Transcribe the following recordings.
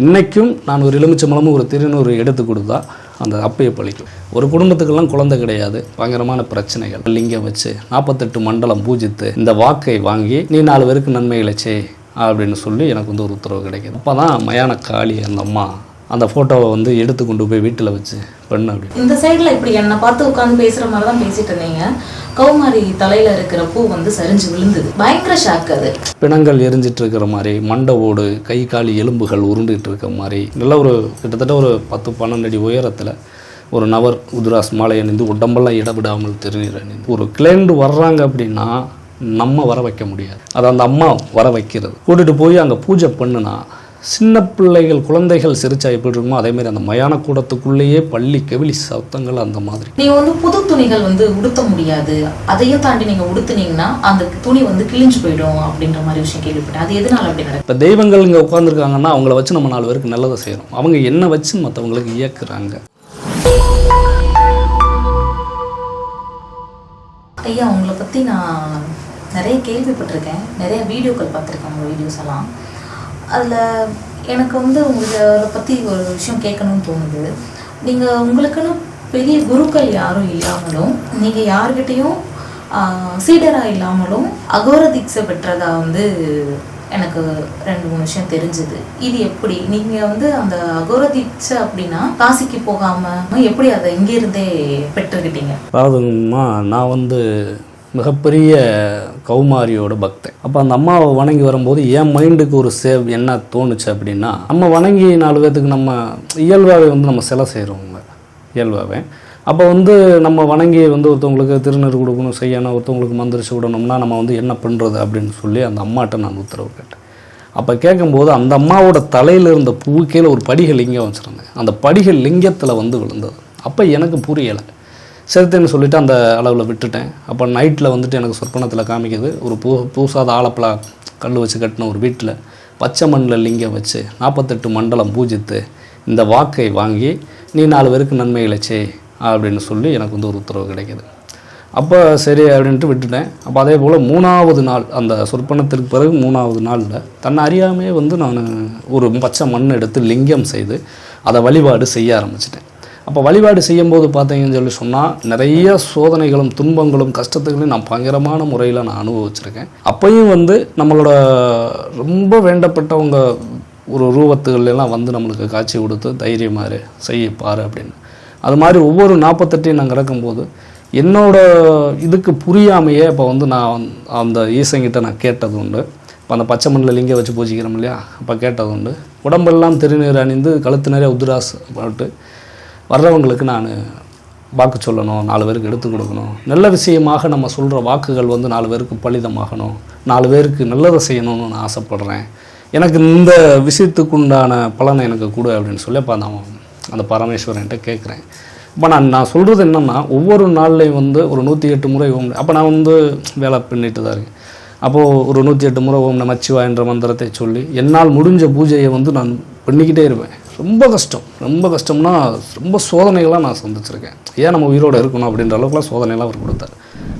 இன்றைக்கும் நான் ஒரு எலுமிச்சம்பழமும் ஒரு திருநூறு எடுத்து கொடுத்தா அந்த அப்பையை பழிக்கும். ஒரு குடும்பத்துக்கெல்லாம் குழந்தை கிடையாது. பயங்கரமான பிரச்சனைகள். லிங்கம் வச்சு நாற்பத்தெட்டு மண்டலம் பூஜித்து இந்த வாக்கை வாங்கி நீ நாலு பேருக்கு நன்மைகளை செய் அப்படின்னு சொல்லி எனக்கு வந்து ஒரு உத்தரவு கிடைக்குது. அப்போ தான் மயான காளி அந்த அம்மா அந்த ஃபோட்டோவை வந்து எடுத்து கொண்டு போய் வீட்டில் வச்சு பண்ணு அப்படின்னு இந்த சைடுல இப்படி என்னை பார்த்து உட்காந்து பேசுற மாதிரி தான் பேசிட்டு இருந்தீங்க. கௌமாரி தலையில இருக்கிற பூ வந்து சரிஞ்சு விழுந்தது. பயங்கர ஷாக் அது. பிணங்கள் எரிஞ்சிட்டு இருக்கிற மாதிரி மண்டை ஓடு கை கால் எலும்புகள் உருண்டுட்டு இருக்க மாதிரி. நல்ல ஒரு கிட்டத்தட்ட ஒரு பத்து பன்னெண்டு அடி உயரத்தில் ஒரு நவர் உதுராஸ் மாலை அணிந்து உடம்பெல்லாம் இடவிடாமல் திருநீர் அணிந்து ஒரு கிளைண்டு வர்றாங்க அப்படின்னா நம்ம வர வைக்க முடியாது. அதை அந்த அம்மா வர வைக்கிறது. கூட்டிட்டு போய் அங்கே பூஜை பண்ணுனா சின்ன பிள்ளைகள் குழந்தைகள் சிரிச்சா எப்படி இருக்குமோ அதே மாதிரி அந்த மயான கூடத்துக்குள்ளேயே பள்ளி கெவிலி சத்தங்கள் அந்த மாதிரி. நீங்க வந்து புது துணிகள் வந்து உடுத்த முடியாது. அதையும் தாண்டி நீங்க உடுத்துனீங்கன்னா அந்த துணி வந்து கிழிஞ்சு போயிடும் அப்படின்ற மாதிரி விஷயம் கேள்விப்பட்டேன். அது எதனால அப்படி நடக்குது? இப்போ தெய்வங்கள் இங்கே உட்காந்துருக்காங்கன்னா அவங்கள வச்சு நம்ம நாலு பேருக்கு நல்லதை செய்கிறோம் அவங்க என்ன வச்சு மற்றவங்களுக்கு இயக்குறாங்க? ஐயா உங்களை பத்தி நான் நிறைய கேள்விப்பட்டிருக்கேன். நிறைய வீடியோக்கள் பார்த்துருக்கேன் உங்கள் வீடியோஸ் எல்லாம். அதில் எனக்கு வந்து உங்களை பற்றி ஒரு விஷயம் கேட்கணும்னு தோணுது. நீங்கள் உங்களுக்குன்னு பெரிய குருக்கள் யாரும் இல்லாமலும் நீங்கள் யார்கிட்டேயும் சீடராக இல்லாமலும் அகோர தீட்சை பெற்றதா வந்து எனக்கு ரெண்டு மூணு விஷயம் தெரிஞ்சுது. இது எப்படி? நீங்கள் வந்து அந்த அகோர தீட்சை அப்படின்னா காசிக்கு போகாமல் எப்படி அதை இங்கிருந்தே பெற்றுக்கிட்டீங்க? அதாவதுமா நான் வந்து மிகப்பெரிய கௌமாரியோட பக்தன். அப்போ அந்த அம்மாவை வணங்கி வரும்போது என் மைண்டுக்கு ஒரு சேவ் என்ன தோணுச்சு அப்படின்னா நம்ம வணங்கி நாலு பேர்த்துக்கு நம்ம இயல்பாகவே வந்து நம்ம சிலை செய்கிறோங்க இயல்பாகவே அப்போ வந்து நம்ம வணங்கி வந்து ஒருத்தவங்களுக்கு திருநீர் கொடுக்கணும் செய்யணும் ஒருத்தவங்களுக்கு மந்திரிச்சு விடணும்னா நம்ம வந்து என்ன பண்ணுறது அப்படின்னு சொல்லி அந்த அம்மாட்ட நான் உத்தரவு கேட்டேன். அப்போ கேட்கும்போது அந்த அம்மாவோட தலையில் இருந்த பூ கீழே ஒரு படிகள் லிங்கம் வச்சுருந்தேன். அந்த படிகள் லிங்கத்தில் வந்து விழுந்தது. அப்போ எனக்கு புரியலை. சிறுத்தைன்னு சொல்லிவிட்டு அந்த அளவில் விட்டுட்டேன். அப்போ நைட்டில் வந்துட்டு எனக்கு சொற்பனத்தில் காமிக்குது. ஒரு பூ பூசாத ஆலப்பலா கல் வச்சு கட்டின ஒரு வீட்டில் பச்சை மண்ணில் லிங்கம் வச்சு நாற்பத்தெட்டு மண்டலம் பூஜித்து இந்த வாக்கை வாங்கி நீ நாலு பேருக்கு நன்மைகளை செய் அப்படின்னு சொல்லி எனக்கு வந்து ஒரு உத்தரவு கிடைக்கிது. அப்போ சரி அப்படின்ட்டு விட்டுட்டேன். அப்போ அதே போல் மூணாவது நாள் அந்த சொற்பனத்திற்கு பிறகு மூணாவது நாளில் தன்னை அறியாமே வந்து நான் ஒரு பச்சை மண் எடுத்து லிங்கம் செய்து அதை வழிபாடு செய்ய ஆரம்பிச்சிட்டேன். அப்போ வழிபாடு செய்யும்போது பார்த்தீங்கன்னு சொல்லி சொன்னால் நிறைய சோதனைகளும் துன்பங்களும் கஷ்டத்துகளையும் நான் பயங்கரமான முறையில் நான் அனுபவிச்சிருக்கேன். அப்பையும் வந்து நம்மளோட ரொம்ப வேண்டப்பட்டவங்க ஒரு ரூபத்துகள்லாம் வந்து நம்மளுக்கு காட்சி கொடுத்து தைரியமாக செய்யப்பாரு அப்படின்னு. அது மாதிரி ஒவ்வொரு நாற்பத்தெட்டையும் நான் கிடக்கும்போது என்னோட இதுக்கு புரியாமையே இப்போ வந்து நான் அந்த ஈசங்கிட்ட நான் கேட்டது உண்டு. இப்போ அந்த பச்சை மண்ணில் லிங்க வச்சு பூஜிக்கிறோம் இல்லையா? அப்போ கேட்டது உண்டு. உடம்பெல்லாம் திருநீர் அணிந்து கழுத்து நிறைய உத்ராஸ் போட்டு வர்றவங்களுக்கு நான் வாக்கு சொல்லணும் நாலு பேருக்கு எடுத்து கொடுக்கணும். நல்ல விஷயமாக நம்ம சொல்கிற வாக்குகள் வந்து நாலு பேருக்கு பலிதமாகணும். நாலு பேருக்கு நல்லதை செய்யணும்னு நான் ஆசைப்படுறேன். எனக்கு இந்த விஷயத்துக்கு உண்டான பலனை எனக்கு கொடு அப்படின்னு சொல்லி அப்போ நான் அந்த பரமேஸ்வரன்ட்ட கேட்குறேன் இப்போ நான் நான் சொல்கிறது என்னென்னா ஒவ்வொரு நாள்லேயும் வந்து ஒரு நூற்றி எட்டு முறை ஓம் அப்போ நான் வந்து வேலை பண்ணிட்டு தான் இருக்கேன். அப்போது ஒரு நூற்றி எட்டு முறை ஓம் நமச்சிவா என்ற மந்திரத்தை சொல்லி என்னால் முடிஞ்ச பூஜையை வந்து நான் பண்ணிக்கிட்டே இருப்பேன். ரொம்ப கஷ்டம். ரொம்ப கஷ்டம்னா ரொம்ப சோதனைகளாக நான் சந்திச்சிருக்கேன். ஏன் நம்ம உயிரோடு இருக்கணும் அப்படின்ற அளவுக்குலாம் சோதனைலாம் அவர் கொடுத்தாரு.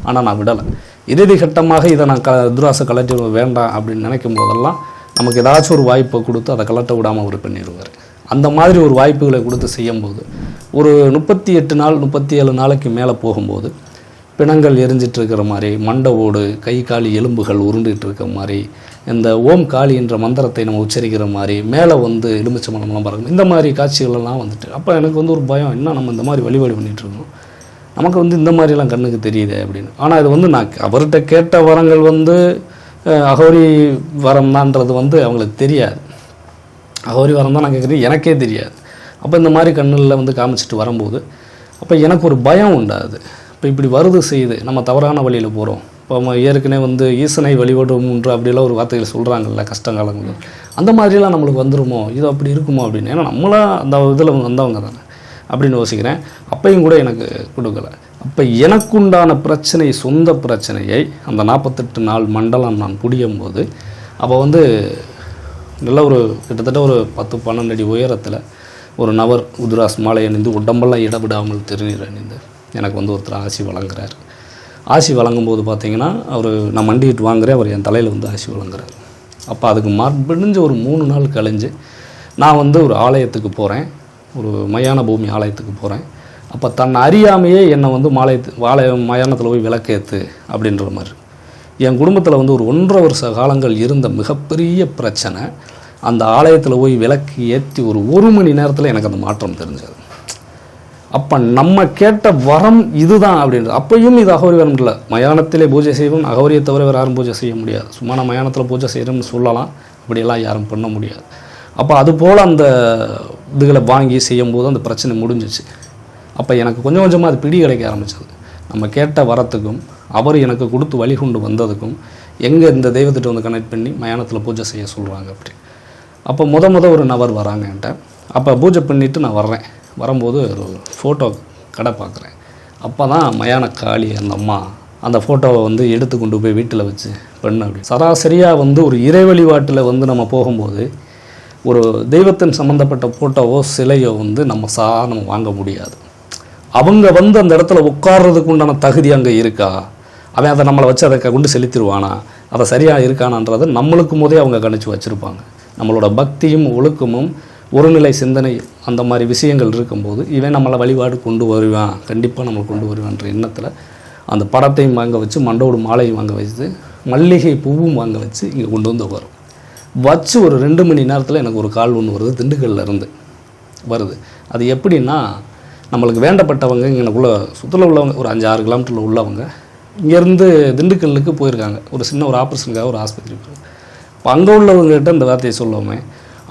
ஆனால் நான் விடலை. இறுதி கட்டமாக இதை நான் க துராசை கலட்டி வேண்டாம் அப்படின்னு நினைக்கும் போதெல்லாம் நமக்கு ஏதாச்சும் ஒரு வாய்ப்பை கொடுத்து அதை கலட்ட விடாமல் அவர் பண்ணிடுவார். அந்த மாதிரி ஒரு வாய்ப்புகளை கொடுத்து செய்யும்போது ஒரு முப்பத்தி எட்டு நாள் முப்பத்தி ஏழு நாளைக்கு மேலே போகும்போது பிணங்கள் எரிஞ்சிட்டு இருக்கிற மாதிரி மண்டை ஓடு கை காலி எலும்புகள் உருண்டுகிட்டு இருக்க மாதிரி இந்த ஓம் காளி என்ற மந்திரத்தை நம்ம உச்சரிக்கிற மாதிரி மேலே வந்து எலுமிச்சம்பழம்லாம் பறக்கும். இந்த மாதிரி காட்சிகள் எல்லாம் வந்துட்டு அப்போ எனக்கு வந்து ஒரு பயம் என்ன நம்ம இந்த மாதிரி வழிபாடு பண்ணிகிட்ருக்கோம் இருக்கோம்? நமக்கு வந்து இந்த மாதிரிலாம் கண்ணுக்கு தெரியுதே அப்படின்னு. ஆனால் இது வந்து நான் அவர்கிட்ட கேட்ட வரங்கள் வந்து அகோரி வரம் தான்றது வந்து அவங்களுக்கு தெரியாது. அகோரி வரம் தான் நான் கேட்குறது எனக்கே தெரியாது. அப்போ இந்த மாதிரி கண்ணில் வந்து காமிச்சிட்டு வரும்போது அப்போ எனக்கு ஒரு பயம் உண்டாது இப்போ இப்படி வருது செய்யுது. நம்ம தவறான வழியில் போகிறோம் இப்போ நம்ம ஏற்கனவே வந்து ஈசனை வழிபடுவோம்ன்ற அப்படிலாம் ஒரு வார்த்தைகள் சொல்கிறாங்கல்ல கஷ்டங்காலங்கள் அந்த மாதிரிலாம் நம்மளுக்கு வந்துருமோ? இது அப்படி இருக்குமோ அப்படின்னு. ஏன்னா நம்மளாம் அந்த இதில் வந்தவங்க தானே. அப்படின்னு யோசிக்கிறேன். அப்பையும் கூட எனக்கு கொடுக்கல. அப்போ எனக்குண்டான பிரச்சனை சொந்த பிரச்சனையை அந்த நாற்பத்தெட்டு நாள் மண்டலம் நான் புடியும் போது அப்போ வந்து நல்ல ஒரு கிட்டத்தட்ட ஒரு பத்து பன்னெண்டு அடி உயரத்தில் ஒரு நவர் உதுராஸ் மாலை அணிந்து உடம்பெல்லாம் இடவிடாமல் திருநீர் அணிந்து எனக்கு வந்து ஒருத்தர் ஆசி வழங்குறாரு. ஆசி வழங்கும்போது பார்த்தீங்கன்னா அவர் நான் மண்டிட்டு வாங்குறேன் அவர் என் தலையில் வந்து ஆசி வழங்குறாரு. அப்போ அதுக்கு மறுபடிஞ்சு ஒரு மூணு நாள் கழிஞ்சு நான் வந்து ஒரு ஆலயத்துக்கு போகிறேன் ஒரு மயான பூமி ஆலயத்துக்கு போகிறேன் அப்போ தன் அறியாமையே என்னை வந்து மாலயத்து வாழை மயானத்தில் போய் விளக்கேற்று அப்படின்ற மாதிரி. என் குடும்பத்தில் வந்து ஒரு ஒன்றரை வருஷ காலங்கள் இருந்த மிகப்பெரிய பிரச்சனை அந்த ஆலயத்தில் போய் விளக்கு ஏற்றி ஒரு ஒரு மணி நேரத்தில் எனக்கு அந்த மாற்றம் தெரிஞ்சது. அப்போ நம்ம கேட்ட வரம் இதுதான் அப்படின்றது. அப்பையும் இது அகௌரியம் இல்லை. மயானத்திலே பூஜை செய்வோம் அகௌரியை தவிர வேறு யாரும் பூஜை செய்ய முடியாது. சும்மா நான் மயானத்தில் பூஜை செய்கிறோம்னு சொல்லலாம். அப்படியெல்லாம் யாரும் பண்ண முடியாது. அப்போ அது போல் அந்த இதுகளை வாங்கி செய்யும்போது அந்த பிரச்சனை முடிஞ்சிச்சு. அப்போ எனக்கு கொஞ்சம் கொஞ்சமாக அது பிடி கிடைக்க ஆரம்பிச்சது. நம்ம கேட்ட வரத்துக்கும் அவர் எனக்கு கொடுத்து வழி கொண்டு வந்ததுக்கும் எங்கே இந்த தெய்வத்திட்ட வந்து கனெக்ட் பண்ணி மயானத்தில் பூஜை செய்ய சொல்கிறாங்க அப்படி. அப்போ முத முத ஒரு நபர் வராங்க என்கிட்ட. அப்போ பூஜை பண்ணிவிட்டு நான் வர்றேன். வரும்போது ஒரு ஃபோட்டோ கடை பார்க்குறேன். அப்போ தான் மயான காளி அந்த அம்மா அந்த ஃபோட்டோவை வந்து எடுத்து கொண்டு போய் வீட்டில் வச்சு பெண் அப்படி. சராசரியாக வந்து ஒரு இறை வழிபாட்டில் வந்து நம்ம போகும்போது ஒரு தெய்வத்தின் சம்மந்தப்பட்ட ஃபோட்டோவோ சிலையோ வந்து நம்ம சா நம்ம வாங்க முடியாது. அவங்க வந்து அந்த இடத்துல உட்கார்றதுக்கு உண்டான தகுதி அங்கே இருக்கா? அவன் அதை நம்மளை வச்சு அதை கொண்டு செலுத்திடுவானா? அதை சரியாக இருக்கானான்றதை நம்மளுக்கு போதே அவங்க கணிச்சு வச்சுருப்பாங்க. நம்மளோட பக்தியும் ஒழுக்கமும் ஒருநிலை சிந்தனை அந்த மாதிரி விஷயங்கள் இருக்கும்போது இவன் நம்மளை வழிபாடு கொண்டு வருவான். கண்டிப்பாக நம்மளை கொண்டு வருவான்ற எண்ணத்தில் அந்த படத்தையும் வாங்க வச்சு மண்டோடு மாலையும் வாங்க வச்சு மல்லிகை பூவும் வாங்க வச்சு இங்கே கொண்டு வந்து வரும் வச்சு ஒரு ரெண்டு மணி நேரத்தில் எனக்கு ஒரு கால் ஒன்று வருது திண்டுக்கல்ல இருந்து வருது. அது எப்படின்னா நம்மளுக்கு வேண்டப்பட்டவங்க இங்கனக்குள்ள சுற்றுலா உள்ளவங்க ஒரு அஞ்சு ஆறு கிலோமீட்டரில் உள்ளவங்க இங்கேருந்து திண்டுக்கல்லுக்கு போயிருக்காங்க. ஒரு சின்ன ஒரு ஆப்ரேஷனுக்காக ஒரு ஆஸ்பத்திரி போயிருக்காங்க. இப்போ அங்கே உள்ளவங்ககிட்ட இந்த வார்த்தையை சொல்லுவோமே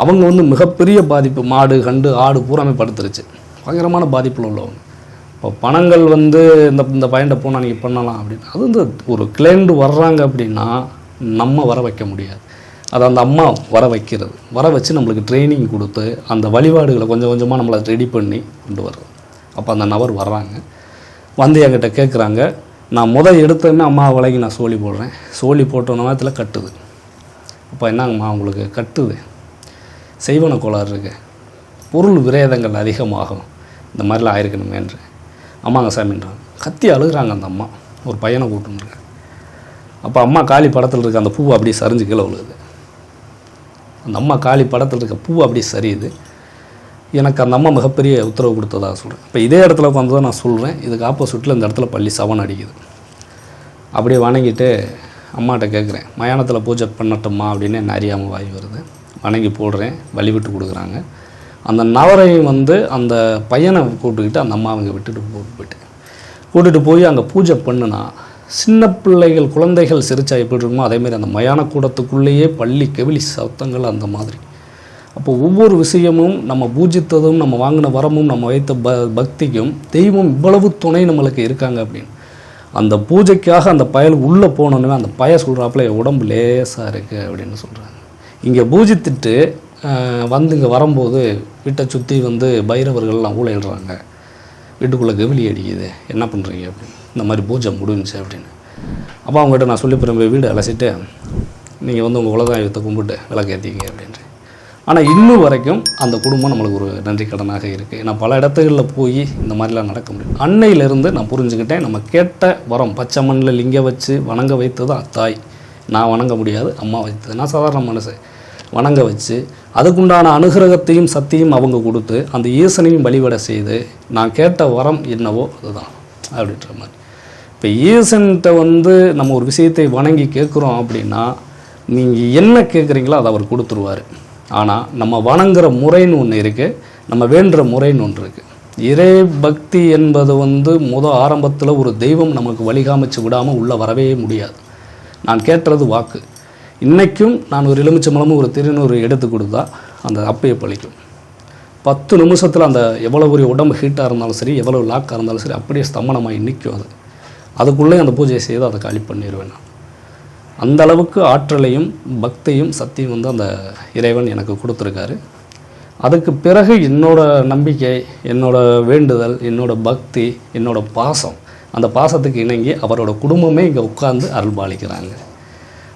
அவங்க வந்து மிகப்பெரிய பாதிப்பு மாடு கண்டு ஆடு பூராமே படுத்துருச்சு. பயங்கரமான பாதிப்பில் உள்ளவங்க. இப்போ பணங்கள் வந்து இந்த இந்த பையன்ட்ட போனால் நீங்கள் பண்ணலாம் அப்படின்னு. அது வந்து ஒரு கிளைண்டு வர்றாங்க அப்படின்னா நம்ம வர வைக்க முடியாது. அது அந்த அம்மா வர வைக்கிறது. வர வச்சு நம்மளுக்கு ட்ரைனிங் கொடுத்து அந்த வழிபாடுகளை கொஞ்சம் கொஞ்சமாக நம்மளை ரெடி பண்ணி கொண்டு வர்றது அப்போ அந்த நபர் வர்றாங்க. வந்து என்கிட்ட கேட்குறாங்க நான் முதல் எடுத்தோன்னே அம்மா விலைக்கு நான் சோழி போடுறேன். சோழி போட்ட நேரத்தில் கட்டுது. அப்போ என்னங்கம்மா உங்களுக்கு கட்டுது? செய்வன கோளாறு இருக்கு. பொருள் விரேதங்கள் அதிகமாகும். இந்த மாதிரிலாம் ஆயிருக்கணுமே என்று. அம்மாங்க சாமின்றாங்க கத்தி அழுகுறாங்க அந்த அம்மா. ஒரு பையனை கூட்டுருங்க அப்போ அம்மா காளி படத்தில் இருக்க அந்த பூ அப்படியே சரிஞ்சு கீழே விழுகுது. அந்த அம்மா காளி படத்தில் இருக்க பூ அப்படியே சரியுது. எனக்கு அந்த அம்மா மிகப்பெரிய உத்தரவு கொடுத்ததாக சொல்கிறேன் இப்போ இதே இடத்துல உட்காந்து தான் நான் சொல்கிறேன் இதுக்கு ஆப்போசிட்டில் இந்த இடத்துல பள்ளி சவன் அடிக்குது. அப்படியே வணங்கிட்டு அம்மாட்ட கேட்குறேன் மயானத்தில் பூஜை பண்ணட்டுமா அப்படின்னு என்ன அறியாமல் வாய் வருது. வணங்கி போடுறேன் வழிவிட்டு கொடுக்குறாங்க. அந்த நவரையும் வந்து அந்த பையனை கூப்பிட்டுக்கிட்டு அந்த அம்மா அவங்க விட்டுட்டு போட்டு போயிட்டேன். கூட்டிகிட்டு போய் அங்கே பூஜை பண்ணுனா சின்ன பிள்ளைகள் குழந்தைகள் சிரிச்சா எப்படி இருக்குமோ அதேமாதிரி அந்த மயான கூடத்துக்குள்ளேயே பள்ளி கெவிலி சத்தங்கள் அந்த மாதிரி. அப்போ ஒவ்வொரு விஷயமும் நம்ம பூஜித்ததும் நம்ம வாங்கின வரமும் நம்ம வைத்த ப பக்திக்கும் தெய்வம் இவ்வளவு துணை நம்மளுக்கு இருக்காங்க அப்படின்னு. அந்த பூஜைக்காக அந்த பயல் உள்ளே போனோன்னே அந்த பய சொல்கிறாப்புல என் உடம்பு லேசாக இருக்குது அப்படின்னு சொல்கிறாங்க இங்கே பூஜித்துட்டு வந்து இங்கே வரும்போது வீட்டை சுற்றி வந்து பைரவர்கள்லாம் ஊழையிடுறாங்க வீட்டுக்குள்ளே கவிலி அடிக்குது. என்ன பண்ணுறீங்க அப்படின்னு. இந்த மாதிரி பூஜை முடிஞ்சு அப்படின்னு. அப்போ அவங்ககிட்ட நான் சொல்லி போய் வீடு அலசிட்டு நீங்கள் வந்து உங்கள் உலகாயத்தை கும்பிட்டு விளக்கேற்றிங்க அப்படின்ட்டு. ஆனால் இன்னும் வரைக்கும் அந்த குடும்பம் நம்மளுக்கு ஒரு நன்றி கடனாக இருக்குது நான் பல இடத்துகளில் போய் இந்த மாதிரிலாம் நடக்க முடியும் அன்னையிலேருந்து நான் புரிஞ்சுக்கிட்டேன் நம்ம கேட்ட வரம் பச்சை மண்ணில் லிங்க வச்சு வணங்க வைத்தது தாய் நான் வணங்க முடியாது அம்மா வைத்தது. நான் சாதாரண மனுஷன். வணங்க வச்சு அதுக்குண்டான அனுகிரகத்தையும் சக்தியும் அவங்க கொடுத்து அந்த ஈசனையும் வழிபட செய்து நான் கேட்ட வரம் என்னவோ அதுதான் அப்படின்ற மாதிரி. இப்போ ஈசன்கிட்ட வந்து நம்ம ஒரு விஷயத்தை வணங்கி கேட்குறோம் அப்படின்னா நீங்கள் என்ன கேட்குறீங்களோ அதை அவர் கொடுத்துருவார். ஆனால் நம்ம வணங்குற முறைன்னு ஒன்று இருக்குது நம்ம வேண்டுற முறைன்னு ஒன்று இருக்குது இறை பக்தி என்பது வந்து முத ஆரம்பத்தில் ஒரு தெய்வம் நமக்கு வழிகாமிச்சு விடாமல் உள்ளே வரவே முடியாது. நான் கேட்டது வாக்கு. இன்றைக்கும் நான் ஒரு எலுமிச்சம்பழமும் ஒரு திருநூறு எடுத்து கொடுத்தா அந்த அப்பையை பழிக்கும். பத்து நிமிஷத்தில் அந்த எவ்வளோ ஒரு உடம்பு ஹீட்டாக இருந்தாலும் சரி எவ்வளோ லாக்காக இருந்தாலும் சரி அப்படியே ஸ்தமனமாகி நிற்கும் அது. அதுக்குள்ளே அந்த பூஜையை செய்து அதை காலி பண்ணிடுவேன் நான். அந்த அளவுக்கு ஆற்றலையும் பக்தியும் சக்தியும் வந்து அந்த இறைவன் எனக்கு கொடுத்துருக்காரு. அதுக்கு பிறகு என்னோட நம்பிக்கை என்னோட வேண்டுதல் என்னோட பக்தி என்னோட பாசம் அந்த பாசத்துக்கு இணங்கி அவரோட குடும்பமே இங்கே உட்கார்ந்து அருள்பாலிக்கிறாங்க.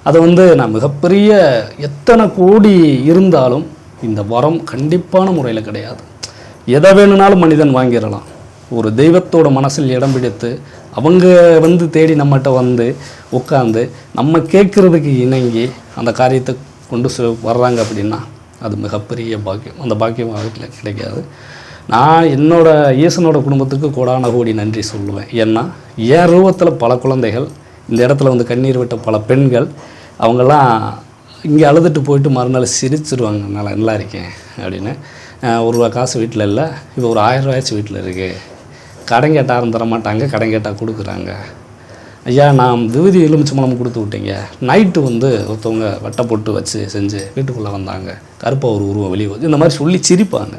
அதை வந்து நான் மிகப்பெரிய எத்தனை கோடி இருந்தாலும் இந்த வரம் கண்டிப்பான முறையில் கிடையாது. எதை வேணும்னாலும் மனிதன் வாங்கிடலாம். ஒரு தெய்வத்தோட மனசில் இடம் பிடித்து அவங்க வந்து தேடி நம்மகிட்ட வந்து உட்காந்து நம்ம கேட்குறதுக்கு இணங்கி அந்த காரியத்தை கொண்டு செ- வர்றாங்க அப்படின்னா அது மிகப்பெரிய பாக்கியம். அந்த பாக்கியம் வீட்டில் கிடைக்காது. நான் என்னோட ஈசனோட குடும்பத்துக்கு கோடான கோடி நன்றி சொல்லுவேன். ஏன்னா என் ரூபத்தில் பல குழந்தைகள் இந்த இடத்துல வந்து கண்ணீர் விட்ட பல பெண்கள் அவங்கெல்லாம் இங்கே அழுதுட்டு போயிட்டு மறுநாள் சிரிச்சிருவாங்க நல்லா நல்லா இருக்கேன் அப்படின்னு. ஒரு ரூபா காசு வீட்டில் இல்லை இப்போ ஒரு ஆயிரம் ரூபாயாச்சும் வீட்டில் இருக்குது கடன் கேட்டால் யாரும் தர மாட்டாங்க கடன் கேட்டால் கொடுக்குறாங்க. ஐயா நான் விபதி எலுமிச்சம்பழம் கொடுத்து விட்டீங்க. நைட்டு வந்து ஒருத்தவங்க வட்டை போட்டு வச்சு செஞ்சு வீட்டுக்குள்ளே வந்தாங்க. கருப்பாக ஒரு உருவம் வெளியே வந்து இந்த மாதிரி சொல்லி சிரிப்பாங்க.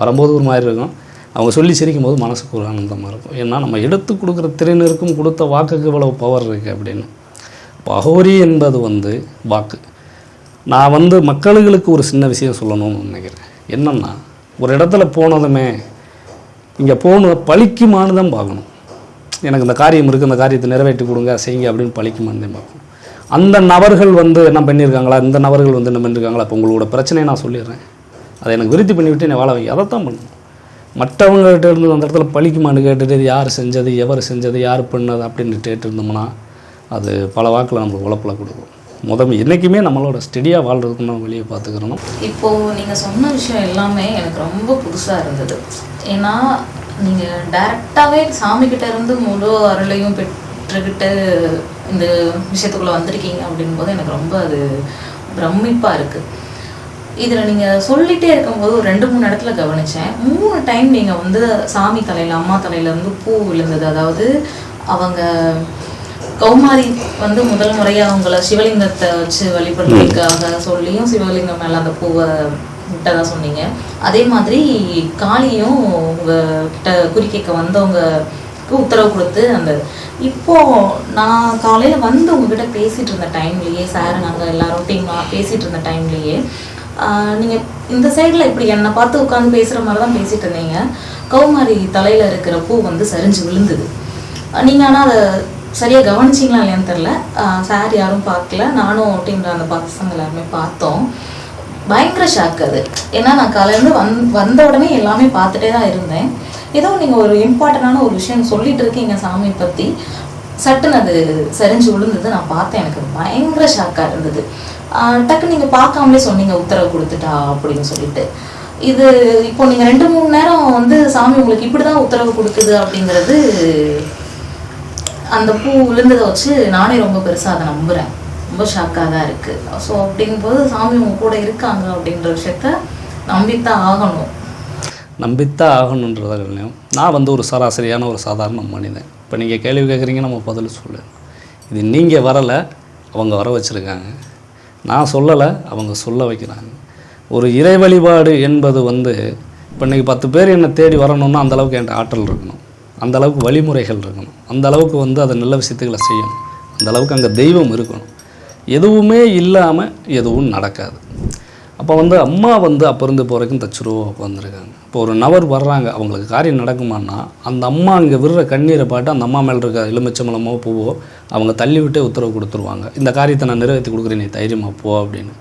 வரும்போது ஒரு மாதிரி இருக்கும். அவங்க சொல்லி சிரிக்கும் போது மனசுக்கு ஒரு ஆனந்தமாக இருக்கும். ஏன்னா நம்ம எடுத்து கொடுக்குற திறனிற்கும் கொடுத்த வாக்குக்கு இவ்வளவு பவர் இருக்குது அப்படின்னு. பகோரி என்பது வந்து வாக்கு. நான் வந்து மக்களுக்கு ஒரு சின்ன விஷயம் சொல்லணும்னு நினைக்கிறேன். என்னென்னா ஒரு இடத்துல போனதுமே இங்கே போகணும் பழிக்குமான்னு தான் பார்க்கணும். எனக்கு இந்த காரியம் இருக்குது இந்த காரியத்தை நிறைவேற்றி கொடுங்க செய்யுங்க அப்படின்னு பழிக்குமான்னு தான் பார்க்கணும். அந்த நபர்கள் வந்து என்ன பண்ணியிருக்காங்களா இந்த நபர்கள் வந்து என்ன பண்ணியிருக்காங்களா இப்போ உங்களோட பிரச்சனையை நான் சொல்லிடுறேன். அதை எனக்கு விருத்தி பண்ணிவிட்டு என்னை வாழ வைங்க. அதை தான் பண்ணணும். மற்றவங்ககிட்ட இருந்து அந்த இடத்துல பழிக்குமான்னு கேட்டுட்டு யார் செஞ்சது எவர் செஞ்சது யார் பண்ணது அப்படின்னு கேட்டு இருந்தோம்னா அது பல வாக்கில் நம்மளுக்கு உழப்பில் கொடுக்கும். முதல் என்றைக்குமே நம்மளோட ஸ்டெடியாக வாழ்கிறதுக்கு நம்ம வெளியே பார்த்துக்கிறணும் இப்போது நீங்கள் சொன்ன விஷயம் எல்லாமே எனக்கு ரொம்ப புதுசாக இருந்தது. ஏன்னா நீங்கள் டைரெக்டாகவே சாமிக்கிட்ட இருந்து முழு அருளையும் பெற்றுக்கிட்டு இந்த விஷயத்துக்குள்ளே வந்திருக்கீங்க அப்படின்போது எனக்கு ரொம்ப அது பிரமிப்பாக இருக்குது இதில் நீங்கள் சொல்லிகிட்டே இருக்கும்போது ஒரு ரெண்டு மூணு இடத்துல கவனித்தேன் மூணு டைம் நீங்கள் வந்து சாமி தலையில் அம்மா தலையிலேருந்து பூ விழுந்தது. அதாவது அவங்க கௌமாரி வந்து முதல் முறையா அவங்கள சிவலிங்கத்தை வச்சு வழிபடுறதுக்காக சொல்லியும் சிவலிங்கம் மேல அந்த பூவை விட்டதா சொன்னீங்க. அதே மாதிரி காளியும் உங்க கிட்ட குறிக்கைக்க வந்தவங்களுக்கு உத்தரவு கொடுத்து அந்த இப்போ நான் காலையில வந்து உங்ககிட்ட பேசிட்டு இருந்த டைம்லயே சார் நாங்க எல்லாரும் டீமா பேசிட்டு இருந்த டைம்லயே நீங்க இந்த சைடுல இப்படி என்னை பார்த்து உட்காந்து பேசுற மாதிரி தான் பேசிட்டு இருந்தீங்க. கௌமாரி தலையில இருக்கிற பூ வந்து சரிஞ்சு விழுந்தது. நீங்க ஆனா அதை சரியாக கவனிச்சிங்களா இல்லையான்னு தெரில சார் யாரும் பார்க்கல. நானும் அப்படின்ற அந்த பசங்க எல்லாருமே பார்த்தோம். பயங்கர ஷாக் அது. ஏன்னா நான் காலையிலேருந்து வந் வந்த உடனே எல்லாமே பார்த்துட்டே தான் இருந்தேன். ஏதோ நீங்கள் ஒரு இம்பார்ட்டண்டான ஒரு விஷயம் சொல்லிட்டு இருக்கீங்க சாமி பற்றி சட்டுன்னு அது சரிஞ்சு விழுந்தது. நான் பார்த்தேன். எனக்கு பயங்கர ஷாக்காக இருந்தது. டக்கு நீங்கள் பார்க்காமலே சொன்னீங்க உத்தரவு கொடுத்துட்டா அப்படின்னு சொல்லிட்டு. இது இப்போ நீங்கள் ரெண்டு மூணு நேரம் வந்து சாமி உங்களுக்கு இப்படி தான் உத்தரவு கொடுக்குது அப்படிங்கிறது அந்த பூ விழுந்ததை வச்சு நானே ரொம்ப பெருசாக அதை நம்புகிறேன் ரொம்ப ஷாக்காக தான் இருக்குது ஸோ அப்படிங்கும்போது சாமி உங்க கூட இருக்காங்க அப்படின்ற விஷயத்த நம்பித்தான் ஆகணும். நம்பித்தான் ஆகணுன்றதாலையும் நான் வந்து ஒரு சராசரியான ஒரு சாதாரண மனிதன். இப்போ நீங்கள் கேள்வி கேட்குறீங்க நம்ம பதில் சொல்லு. இது நீங்கள் வரலை அவங்க வர வச்சுருக்காங்க. நான் சொல்லலை அவங்க சொல்ல வைக்கிறாங்க. ஒரு இறை வழிபாடு என்பது வந்து இப்போ இன்றைக்கி பத்து பேர் என்னை தேடி வரணும்னா அந்தளவுக்கு என்கிட்ட ஆற்றல் இருக்கணும். அந்த அளவுக்கு வழிமுறைகள் இருக்கணும். அந்த அளவுக்கு வந்து அதை நல்ல விஷயத்துக்களை செய்யணும். அந்த அளவுக்கு அங்கே தெய்வம் இருக்கணும். எதுவுமே இல்லாமல் எதுவும் நடக்காது. அப்போ வந்து அம்மா வந்து அப்போ இருந்து இப்போ வரைக்கும் தச்சுருவா உட்காந்துருக்காங்க இப்போ ஒரு நபர் வர்றாங்க அவங்களுக்கு காரியம் நடக்குமான்னா அந்த அம்மா இங்கே விடுற கண்ணீரை பாட்டு அந்த அம்மா மேலே இருக்க எலுமிச்சம்பளமோ பூவோ அவங்க தள்ளி விட்டே உத்தரவு கொடுத்துருவாங்க. இந்த காரியத்தை நான் நிறைவேற்றி கொடுக்குறேன் நீ தைரியமாக போ அப்படின்னு.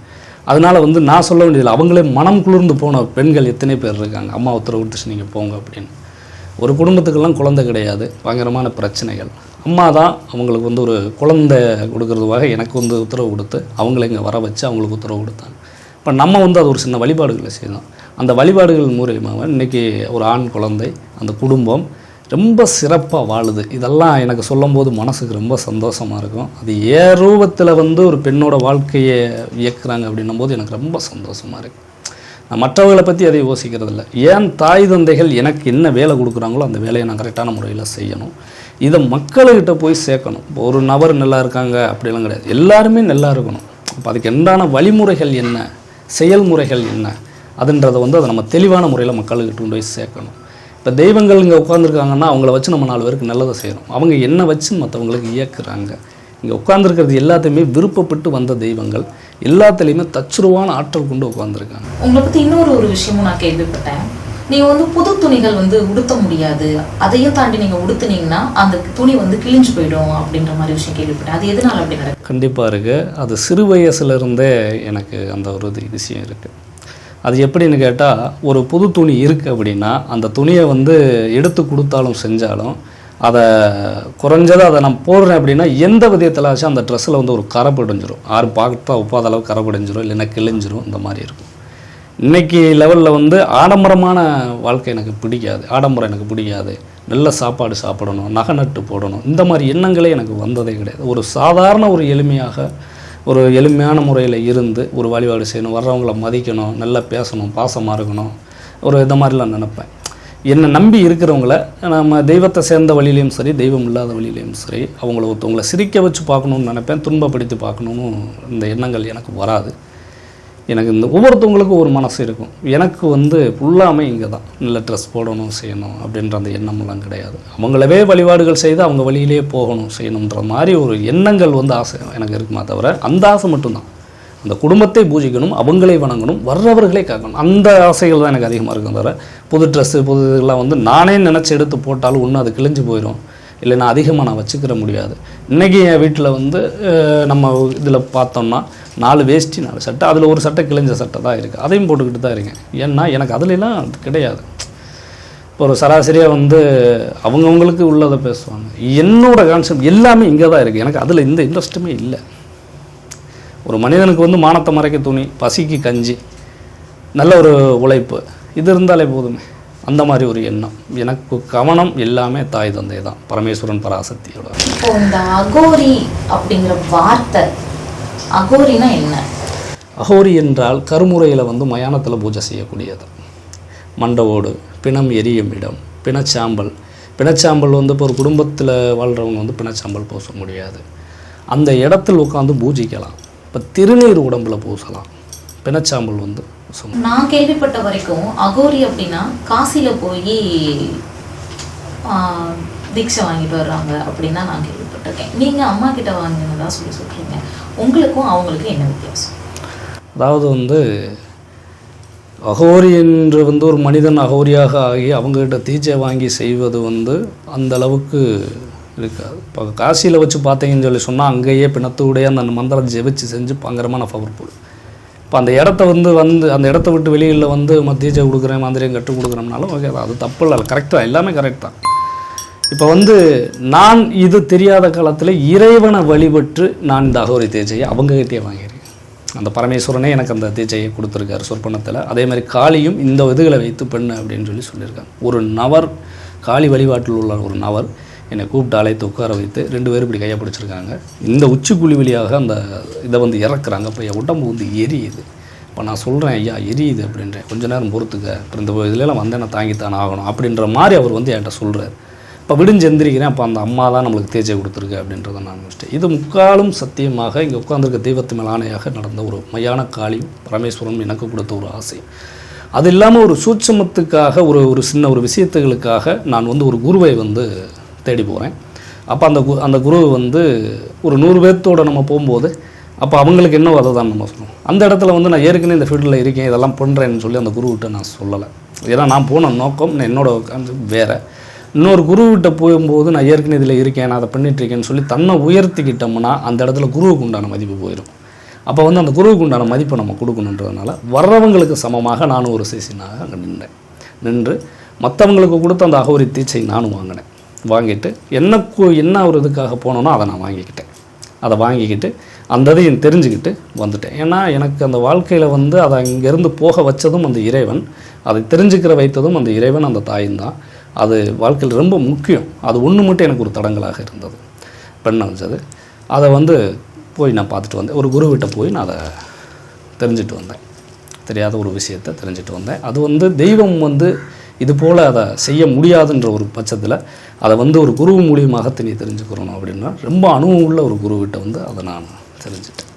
அதனால வந்து நான் சொல்ல வேண்டியதில்லை அவங்களே மனம் குளிர்ந்து போன பெண்கள் எத்தனை பேர் இருக்காங்க? அம்மா உத்தரவு கொடுத்துச்சு நீங்கள் போங்க அப்படின்னு. ஒரு குடும்பத்துக்கெல்லாம் குழந்தை கிடையாது. பயங்கரமான பிரச்சனைகள். அம்மா தான் அவங்களுக்கு வந்து ஒரு குழந்தை கொடுக்கறதுக்காக எனக்கு வந்து உத்தரவு கொடுத்து அவங்கள இங்கே வர வச்சு அவங்களுக்கு உத்தரவு கொடுத்தாங்க. இப்போ நம்ம வந்து அது ஒரு சின்ன வழிபாடுகளை செய்யணும் அந்த வழிபாடுகள் மூலியமாக இன்றைக்கி ஒரு ஆண் குழந்தை அந்த குடும்பம் ரொம்ப சிறப்பாக வாழுது. இதெல்லாம் எனக்கு சொல்லும்போது மனசுக்கு ரொம்ப சந்தோஷமாக இருக்கும். அது ஏ ரூபத்தில் வந்து ஒரு பெண்ணோட வாழ்க்கையை இயக்குறாங்க அப்படின்னும் போது எனக்கு ரொம்ப சந்தோஷமாக இருக்குது மற்றவர்களை பற்றி அதை யோசிக்கிறது இல்லை ஏன் தாய் தந்தைகள் எனக்கு என்ன வேலை கொடுக்குறாங்களோ அந்த வேலையை நான் கரெக்டான முறையில் செய்யணும். இதை மக்கள்கிட்ட போய் சேர்க்கணும். இப்போ ஒரு நபர் நல்லா இருக்காங்க அப்படிலாம் கிடையாது. எல்லாருமே நல்லா இருக்கணும். அப்போ அதுக்கு என்னான வழிமுறைகள் என்ன? செயல்முறைகள் என்ன? அதுன்றதை வந்து அதை நம்ம தெளிவான முறையில் மக்கள்கிட்ட கொண்டு போய் சேர்க்கணும். இப்போ தெய்வங்கள் இங்கே உட்காந்துருக்காங்கன்னா அவங்கள வச்சு நம்ம நாலு பேருக்கு நல்லதை செய்கிறோம் அவங்க என்ன வச்சு மற்றவங்களுக்கு இயக்குறாங்க. இங்கே உட்காந்துருக்கிறது எல்லாத்தையுமே விருப்பப்பட்டு வந்த தெய்வங்கள் எல்லாத்துலேயுமே தச்சுருவான ஆற்றல் கொண்டு உட்காந்துருக்காங்க உங்களை பத்தி இன்னொரு ஒரு விஷயமும் நான் கேள்விப்பட்டேன். நீங்க வந்து புது துணிகள் வந்து உடுத்த முடியாது. அதையும் தாண்டி நீங்க உடுத்துனீங்கன்னா அந்த துணி வந்து கிழிஞ்சு போயிடும் அப்படின்ற மாதிரி விஷயம் கேள்விப்பட்டேன். அது எதனால அப்படி நடக்கும் கண்டிப்பாக இருக்குது அது சிறு வயசுலேருந்தே எனக்கு அந்த ஒரு விஷயம் இருக்குது அது எப்படின்னு கேட்டால் ஒரு புது துணி இருக்குது அப்படின்னா அந்த துணியை வந்து எடுத்து கொடுத்தாலும் செஞ்சாலும் அதை குறைஞ்சதை அதை நான் போடுறேன் அப்படின்னா எந்த விதத்திலாச்சும் அந்த ட்ரெஸ்ஸில் வந்து ஒரு கரை பிடிஞ்சிரும் யாரும் பார்த்தா ஒப்பாத அளவு கரை பிடிஞ்சிரும் இல்லைன்னா கிழிஞ்சிரும் இந்த மாதிரி இருக்கும். இன்னைக்கு லெவலில் வந்து ஆடம்பரமான வாழ்க்கை எனக்கு பிடிக்காது. ஆடம்பரம் எனக்கு பிடிக்காது. நல்ல சாப்பாடு சாப்பிடணும் நகை நட்டு போடணும் இந்த மாதிரி எண்ணங்களே எனக்கு வந்ததே கிடையாது. ஒரு சாதாரண ஒரு எளிமையாக ஒரு எளிமையான முறையில் இருந்து ஒரு வழிபாடு செய்யணும் வர்றவங்கள மதிக்கணும் நல்லா பேசணும் பாசமாக இருக்கணும் ஒரு இந்த மாதிரிலாம் நினப்பேன். என்னை நம்பி இருக்கிறவங்கள நம்ம தெய்வத்தை சேர்ந்த வழியிலையும் சரி தெய்வம் இல்லாத வழியிலையும் சரி அவங்கள ஒருத்தவங்களை சிரிக்க வச்சு பார்க்கணுன்னு நினைப்பேன் துன்பப்படுத்தி பார்க்கணுன்னு இந்த எண்ணங்கள் எனக்கு வராது. எனக்கு இந்த ஒவ்வொருத்தவங்களுக்கும் ஒரு மனசு இருக்கும். எனக்கு வந்து ஃபுல்லாமே இங்கே தான் நல்ல ட்ரெஸ் போடணும் செய்யணும் அப்படின்ற அந்த எண்ணமெல்லாம் கிடையாது. அவங்களவே வழிபாடுகள் செய்து அவங்க வழியிலே போகணும் செய்யணுன்ற மாதிரி ஒரு எண்ணங்கள் வந்து ஆசை எனக்கு இருக்குமா தவிர அந்த ஆசை மட்டும்தான். அந்த குடும்பத்தை பூஜிக்கணும் அவங்களை வணங்கணும் வர்றவர்களை காக்கணும். அந்த ஆசைகள் தான் எனக்கு அதிகமாக இருக்கும் தவிர புது ட்ரெஸ்ஸு புது இதெல்லாம் வந்து நானே நினச்சி எடுத்து போட்டாலும் ஒன்று அது கிழிஞ்சு போயிடும் இல்லை நான் அதிகமாக நான் வச்சுக்கிற முடியாது. இன்றைக்கி என் வீட்டில் வந்து நம்ம இதில் பார்த்தோம்னா நாலு வேஷ்டி நாலு சட்டை அதில் ஒரு சட்டை கிழிஞ்ச சட்டை தான் இருக்குது அதையும் போட்டுக்கிட்டு தான் இருக்கேன். ஏன்னா எனக்கு அதுலலாம் அது கிடையாது. இப்போ ஒரு சராசரியாக வந்து அவங்கவுங்களுக்கு உள்ளதை பேசுவாங்க. என்னோடய கான்செப்ட் எல்லாமே இங்கே தான் இருக்குது எனக்கு அதில் இந்த இன்ட்ரெஸ்ட்டுமே இல்லை. ஒரு மனிதனுக்கு வந்து மானத்தை மறைக்க துணி பசிக்கு கஞ்சி நல்ல ஒரு உழைப்பு இது இருந்தாலே போதுமே. அந்த மாதிரி ஒரு எண்ணம். எனக்கு கவனம் எல்லாமே தாய் தந்தை தான். பரமேஸ்வரன் பராசக்தியோட. இப்போ இந்த அகோரி அப்படிங்கிற வார்த்தை அகோரினா என்ன? அகோரி என்றால் கருமுறையில் வந்து மயானத்தில் பூஜை செய்யக்கூடியது. மண்டவோடு பிணம் எரியும் இடம் பிணச்சாம்பல். பிணச்சாம்பல் வந்து இப்போ ஒரு குடும்பத்தில் வாழ்கிறவங்க வந்து பிணச்சாம்பல் பூச முடியாது. அந்த இடத்தில் உட்காந்து பூஜிக்கலாம். இப்போ திருநீர் உடம்புல பூசலாம். பிணச்சாம்பல் வந்து. நான் கேள்விப்பட்ட வரைக்கும் அகோரி அப்படின்னா காசில போய் தீட்சை வாங்கிட்டு வர்றாங்க அப்படின்னு நான் கேள்விப்பட்டிருக்கேன். நீங்க அம்மா கிட்ட வாங்கினதா சொல்லி சொல்றீங்க. உங்களுக்கும் அவங்களுக்கும் என்ன வித்தியாசம்? அதாவது வந்து அகோரி என்று வந்து ஒரு மனிதன் அகோரியாக ஆகி அவங்ககிட்ட தீச்சை வாங்கி செய்வது வந்து அந்த அளவுக்கு இருக்காது இப்போ காசியில் வச்சு பார்த்தீங்கன்னு சொல்லி சொன்னால் அங்கேயே பிணத்தோடைய அந்த மந்திரம் ஜெபிச்சு செஞ்சு பயங்கரமான பவர்ஃபுல் இப்போ அந்த இடத்த வந்து வந்து அந்த இடத்த விட்டு வெளியில் வந்து ம தீச்சை கொடுக்குறேன் மந்திரியம் கற்றுக் கொடுக்குறோம்னாலும் ஓகே அது தப்பு இல்லை. கரெக்டாக எல்லாமே கரெக்ட் தான். இப்போ வந்து நான் இது தெரியாத காலத்தில் இறைவனை வழிபட்டு நான் இந்த அகோரி தேஜையை அவங்ககிட்டயே வாங்கியிருக்கேன். அந்த பரமேஸ்வரனே எனக்கு அந்த தேஜையை கொடுத்துருக்காரு சொற்பணத்தில் அதே மாதிரி காளியும் இந்த இதுகளை வைத்து பெண்ணு அப்படின்னு சொல்லி சொல்லியிருக்காங்க. ஒரு நவர் காளி வழிபாட்டில் உள்ள ஒரு நவர் என்னை கூப்பிட்டு அழைத்து உட்கார வைத்து ரெண்டு பேரும் இப்படி கையை பிடிச்சிருக்காங்க. இந்த உச்சிக்குழி வழியாக அந்த இதை வந்து இறக்குறாங்க. இப்போ என் உடம்பு வந்து எரியுது. இப்போ நான் சொல்கிறேன் ஐயா எரியுது அப்படின்றேன். கொஞ்ச நேரம் பொறுத்துக்க. அப்புறம் இந்த இதுலலாம் வந்தேன் நான் தாங்கித்தான் ஆகணும் அப்படின்ற மாதிரி அவர் வந்து என்கிட்ட சொல்கிறார் இப்போ விடிஞ்சு எந்திரிக்கிறேன். அப்போ அந்த அம்மா தான் நம்மளுக்கு தேய்ச்சி கொடுத்துருக்கு அப்படின்றத நான் நினச்சிட்டேன் இது முக்காலும் சத்தியமாக இங்கே உட்காந்துருக்க தெய்வத்து மேலானையாக ஆணையாக நடந்த ஒரு மையான காளி பரமேஸ்வரன் எனக்கு கொடுத்த ஒரு ஆசை. அது இல்லாமல் ஒரு சூட்சமத்துக்காக ஒரு ஒரு சின்ன ஒரு விஷயத்துகளுக்காக நான் வந்து ஒரு குருவை வந்து தேடி போகிறேன் அப்போ அந்த கு அந்த குரு வந்து ஒரு நூறு பேர்த்தோட நம்ம போகும்போது அப்போ அவங்களுக்கு என்ன அதை தான் நம்ம சொல்லணும். அந்த இடத்துல வந்து நான் ஏற்கனவே இந்த ஃபீல்டில் இருக்கேன் இதெல்லாம் பண்ணுறேன்னு சொல்லி அந்த குருவிட்ட நான் சொல்லலை. ஏன்னா நான் போன நோக்கம் நான் என்னோட வேறு. இன்னொரு குருவிட்ட போகும்போது நான் ஏற்கனவே இதில் இருக்கேன் நான் அதை பண்ணிட்டு இருக்கேன்னு சொல்லி தன்னை உயர்த்திக்கிட்டோம்னா அந்த இடத்துல குருவுக்கு உண்டான மதிப்பு போயிடும் அப்போ வந்து அந்த குருவுக்கு உண்டான மதிப்பை நம்ம கொடுக்கணுன்றதுனால வர்றவங்களுக்கு சமமாக நானும் ஒரு சிசினாக அங்கே நின்றேன். நின்று மற்றவங்களுக்கு கொடுத்த அந்த அகோரி தீச்சை நானும் வாங்கினேன். வாங்கிட்டு என்ன கு- என்ன ஒரு இதுக்காக போனோனோ அதை நான் வாங்கிக்கிட்டேன். அதை வாங்கிக்கிட்டு அந்த இதையும் தெரிஞ்சுக்கிட்டு வந்துட்டேன். ஏன்னா எனக்கு அந்த வாழ்க்கையில் வந்து அதை அங்கேருந்து போக வச்சதும் அந்த இறைவன் அதை தெரிஞ்சுக்கிற வைத்ததும் அந்த இறைவன் அந்த தாயும் தான். அது வாழ்க்கையில் ரொம்ப முக்கியம். அது ஒன்று மட்டும் எனக்கு ஒரு தடங்கலாக இருந்தது. பெண்ணை வச்சது அதை வந்து போய் நான் பார்த்துட்டு வந்தேன். ஒரு குருவிட்ட போய் நான் அதை தெரிஞ்சுட்டு வந்தேன். தெரியாத ஒரு விஷயத்தை தெரிஞ்சுட்டு வந்தேன். அது வந்து தெய்வம் வந்து இது போல் அதை செய்ய முடியாதுன்ற ஒரு பட்சத்தில் அதை வந்து ஒரு குரு மூலியமாக நீ தெரிஞ்சுக்கிறணும் அப்படின்னா ரொம்ப அனுபவம் உள்ள ஒரு குருவிட்ட வந்து அதை நான் தெரிஞ்சுட்டேன்